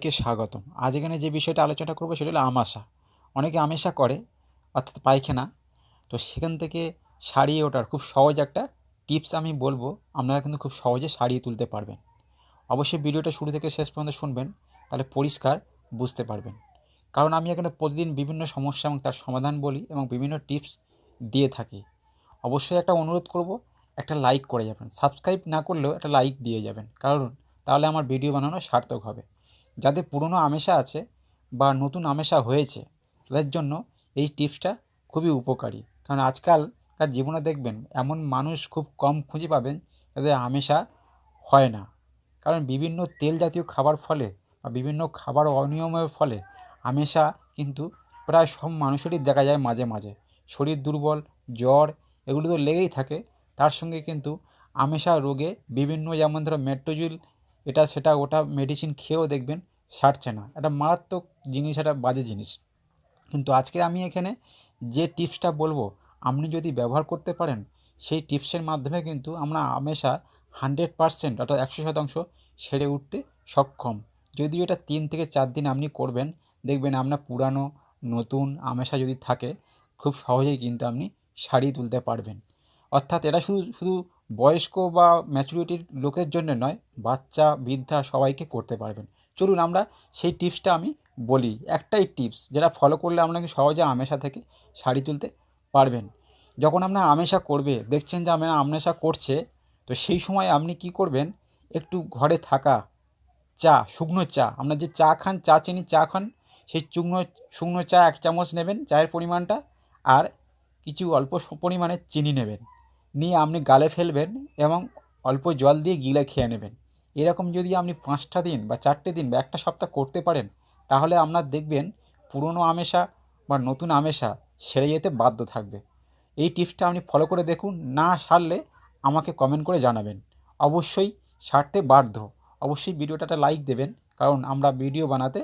সবাইকে স্বাগতম। আজ এখানে যে বিষয়টা আলোচনা করব সেটা হলো আমাশা। অনেকে আমেশা করে, অর্থাৎ পায়খানা। তো সেখান থেকে সারিয়ে ওঠার খুব সহজ একটা টিপস আমি বলব, আপনারা কিন্তু খুব সহজে সারিয়ে তুলতে পারবেন। অবশ্যই ভিডিওটা শুরু থেকে শেষ পর্যন্ত শুনবেন, তাহলে পরিষ্কার বুঝতে পারবেন। কারণ আমি এখানে প্রতিদিন বিভিন্ন সমস্যা এবং তার সমাধান বলি এবং বিভিন্ন টিপস দিয়ে থাকি। অবশ্যই একটা অনুরোধ করব, একটা লাইক করে যাবেন। সাবস্ক্রাইব না করলেও একটা লাইক দিয়ে যাবেন। কারণ তাহলে আমার ভিডিও বানানো সার্থক হবে। যাদের পুরনো আমেশা আছে বা নতুন আমেশা হয়েছে, তাদের জন্য এই টিপসটা খুবই উপকারী। কারণ আজকালকার জীবনে দেখবেন, এমন মানুষ খুব কম খুঁজে পাবেন যাদের আমেশা হয় না। কারণ বিভিন্ন তেল জাতীয় খাবার ফলে বা বিভিন্ন খাবার অনিয়মের ফলে আমেশা কিন্তু প্রায় সব মানুষেরই দেখা যায় মাঝে মাঝে। শরীর দুর্বল, জ্বর, এগুলো তো লেগেই থাকে। তার সঙ্গে কিন্তু আমেশা রোগে বিভিন্ন, যেমন ধরো মেট্রোজুল এটা সেটা ওটা মেডিসিন খেয়েও দেখবেন সারছে না। একটা মারাত্মক জিনিস, একটা বাজে জিনিস। কিন্তু আজকে আমি এখানে যে টিপসটা বলব, আপনি যদি ব্যবহার করতে পারেন, সেই টিপসের মাধ্যমে কিন্তু আমরা আমেশা হান্ড্রেড পারসেন্ট অর্থাৎ একশো শতাংশ সেরে উঠতে সক্ষম। যদিও এটা তিন থেকে চার দিন আপনি করবেন, দেখবেন আপনার পুরানো, নতুন আমেশা যদি থাকে, খুব সহজেই কিন্তু আপনি সারিয়ে তুলতে পারবেন। অর্থাৎ এটা শুধু শুধু বয়স্ক বা ম্যাচুরিটির লোকের জন্য নয়, বাচ্চা, বৃদ্ধা সবাইকে করতে পারবেন। চলুন আমরা সেই টিপসটা আমি বলি। একটাই টিপস, যেটা ফলো করলে আপনাকে সহজে আমেশা থেকে শাড়ি তুলতে পারবেন। যখন আপনার আমেশা করবে, দেখছেন যে আপনার আমেশা করছে, তো সেই সময় আপনি কি করবেন, একটু ঘরে থাকা চা, শুকনো চা, আপনার যে চা খান, চা চিনি চা খান, সেই শুকনো শুকনো চা এক চামচ নেবেন চায়ের পরিমাণটা, আর কিছু অল্প পরিমাণে চিনি নেবেন। নিয়ে আপনি গালে ফেলবেন এবং অল্প জল দিয়ে গিলে খেয়ে নেবেন। এরকম যদি আপনি পাঁচটা দিন বা চারটে দিন বা একটা সপ্তাহ করতে পারেন, তাহলে আপনার দেখবেন পুরনো আমেশা বা নতুন আমেশা সেরে যেতে বাধ্য থাকবে। এই টিপসটা আপনি ফলো করে দেখুন, না সারলে আমাকে কমেন্ট করে জানাবেন। অবশ্যই সারতে বাধ্য। অবশ্যই ভিডিওটা লাইক দেবেন, কারণ আমরা ভিডিও বানাতে